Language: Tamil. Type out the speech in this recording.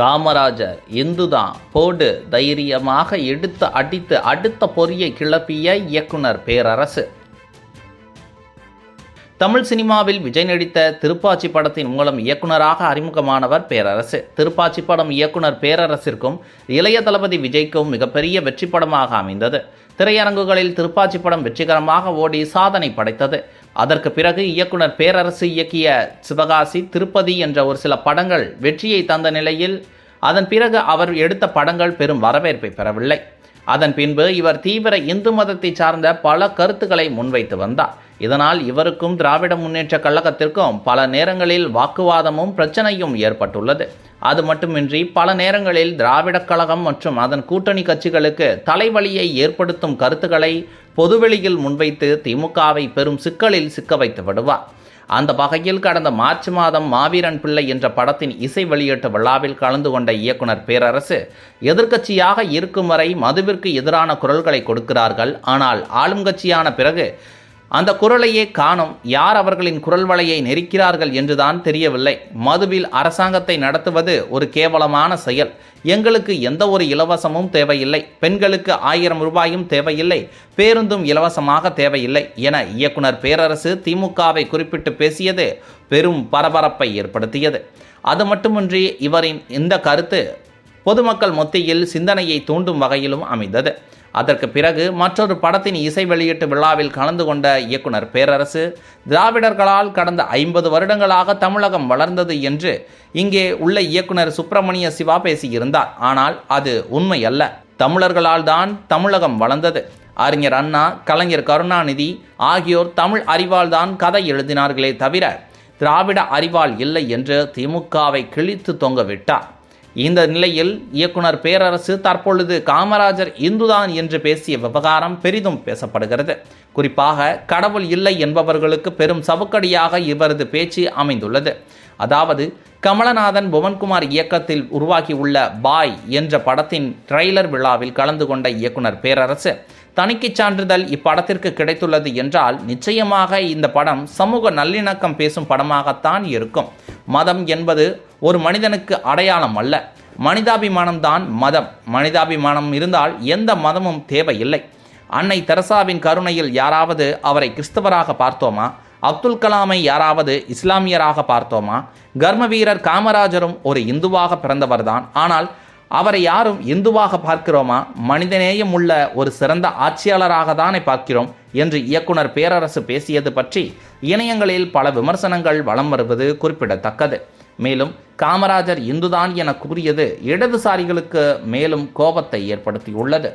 காமராஜர் இந்துதான். போடு தைரியமாக எடுத்து அடித்து அடுத்த பொறியை கிளப்பிய இயக்குனர் பேரரசு. தமிழ் சினிமாவில் விஜய் நடித்த திருப்பாச்சி படத்தின் மூலம் இயக்குனராக அறிமுகமானவர் பேரரசு. திருப்பாச்சி படம் இயக்குனர் பேரரசிற்கும் இளைய தளபதி விஜய்க்கும் மிகப்பெரிய வெற்றி படமாக அமைந்தது. திரையரங்குகளில் திருப்பாச்சி படம் வெற்றிகரமாக ஓடி சாதனை படைத்தது. அதற்கு பிறகு இயக்குனர் பேரரசு இயக்கிய சிவகாசி திருப்பதி என்ற ஒரு சில படங்கள் வெற்றியை தந்த நிலையில் அதன் பிறகு அவர் எடுத்த படங்கள் பெரும் வரவேற்பை பெறவில்லை. அதன் பின்பு இவர் தீவிர இந்து மதத்தை சார்ந்த பல கருத்துக்களை முன்வைத்து வந்தார். இதனால் இவருக்கும் திராவிட முன்னேற்ற கழகத்திற்கும் பல நேரங்களில் வாக்குவாதமும் பிரச்சனையும் ஏற்பட்டுள்ளது. அது மட்டுமின்றி பல நேரங்களில் திராவிடக் கழகம் மற்றும் அதன் கூட்டணி கட்சிகளுக்கு தலைவலியை ஏற்படுத்தும் கருத்துக்களை பொதுவெளியில் முன்வைத்து திமுகவை பெரும் சிக்கலில் சிக்க வைத்து விடுவார். அந்த வகையில் கடந்த மார்ச் மாதம் மாவீரன் பிள்ளை என்ற படத்தின் இசை வெளியீட்டு விழாவில் கலந்து கொண்ட இயக்குனர் பேரரசு எதிர்க்கட்சியாக இருக்கும் வரை மதுவிற்கு எதிரான குரல்களை கொடுக்கிறார்கள். ஆனால் ஆளும் கட்சியான பிறகு அந்த குரலையே காணும் யார் அவர்களின் குரல் வலையை நெரிக்கிறார்கள் என்றுதான் தெரியவில்லை. மதுவில் அரசாங்கத்தை நடத்துவது ஒரு கேவலமான செயல். எங்களுக்கு எந்த ஒரு இலவசமும் தேவையில்லை. பெண்களுக்கு ஆயிரம் ரூபாயும் தேவையில்லை. பேருந்தும் இலவசமாக தேவையில்லை என இயக்குனர் பேரரசு திமுகவை குறிப்பிட்டு பேசியது பெரும் பரபரப்பை ஏற்படுத்தியது. அது மட்டுமின்றி இவரின் இந்த கருத்து பொதுமக்கள் மத்தியில் சிந்தனையை தூண்டும் வகையிலும் அமைந்தது. அதற்கு பிறகு மற்றொரு படத்தின் இசை வெளியீட்டு விழாவில் கலந்து கொண்ட இயக்குனர் பேரரசு திராவிடர்களால் கடந்த ஐம்பது வருடங்களாக தமிழகம் வளர்ந்தது என்று இங்கே உள்ள இயக்குனர் சுப்பிரமணிய சிவா பேசியிருந்தார். ஆனால் அது உண்மை அல்ல தமிழர்களால் தான் தமிழகம் வளர்ந்தது. அறிஞர் அண்ணா கலைஞர் கருணாநிதி ஆகியோர் தமிழ் அறிவால் தான் கதை எழுதினார்களே தவிர திராவிட அறிவால் இல்லை என்று திமுகவை கிழித்து தொங்கவிட்டார் இந்த நிலையில் இயக்குனர் பேரரசு தற்பொழுது காமராஜர் இந்துதான் என்று பேசிய விவகாரம் பெரிதும் பேசப்படுகிறது. குறிப்பாக கடவுள் இல்லை என்பவர்களுக்கு பெரும் சவுக்கடியாக இவரது பேச்சு அமைந்துள்ளது. அதாவது கமலநாதன் புவன்குமார் இயக்கத்தில் உருவாகியுள்ள பாய் என்ற படத்தின் ட்ரெய்லர் விழாவில் கலந்து கொண்ட இயக்குனர் பேரரசு தணிக்கைச் சான்றிதழ் இப்படத்திற்கு கிடைத்துள்ளது என்றால் நிச்சயமாக இந்த படம் சமூக நல்லிணக்கம் பேசும் படமாகத்தான் இருக்கும். மதம் என்பது ஒரு மனிதனுக்கு அடையாளம் அல்ல. மனிதாபிமானம்தான் மதம். மனிதாபிமானம் இருந்தால் எந்த மதமும் தேவையில்லை. அன்னை தெரசாவின் கருணையில் யாராவது அவரை கிறிஸ்தவராக பார்த்தோமா? அப்துல் கலாமை யாராவது இஸ்லாமியராக பார்த்தோமா? கர்ம வீரர் காமராஜரும் ஒரு இந்துவாக பிறந்தவர்தான். ஆனால் அவரை யாரும் இந்துவாக பார்க்கிறோமா? மனிதநேயம் உள்ள ஒரு சிறந்த ஆட்சியாளராக தானே பார்க்கிறோம் என்று இயக்குனர் பேரரசு பேசியது பற்றி இணையங்களில் பல விமர்சனங்கள் வலம் வருவது குறிப்பிடத்தக்கது. மேலும் காமராஜர் இந்துதான் என கூறியது இடதுசாரிகளுக்கு மேலும் கோபத்தை ஏற்படுத்தியுள்ளது.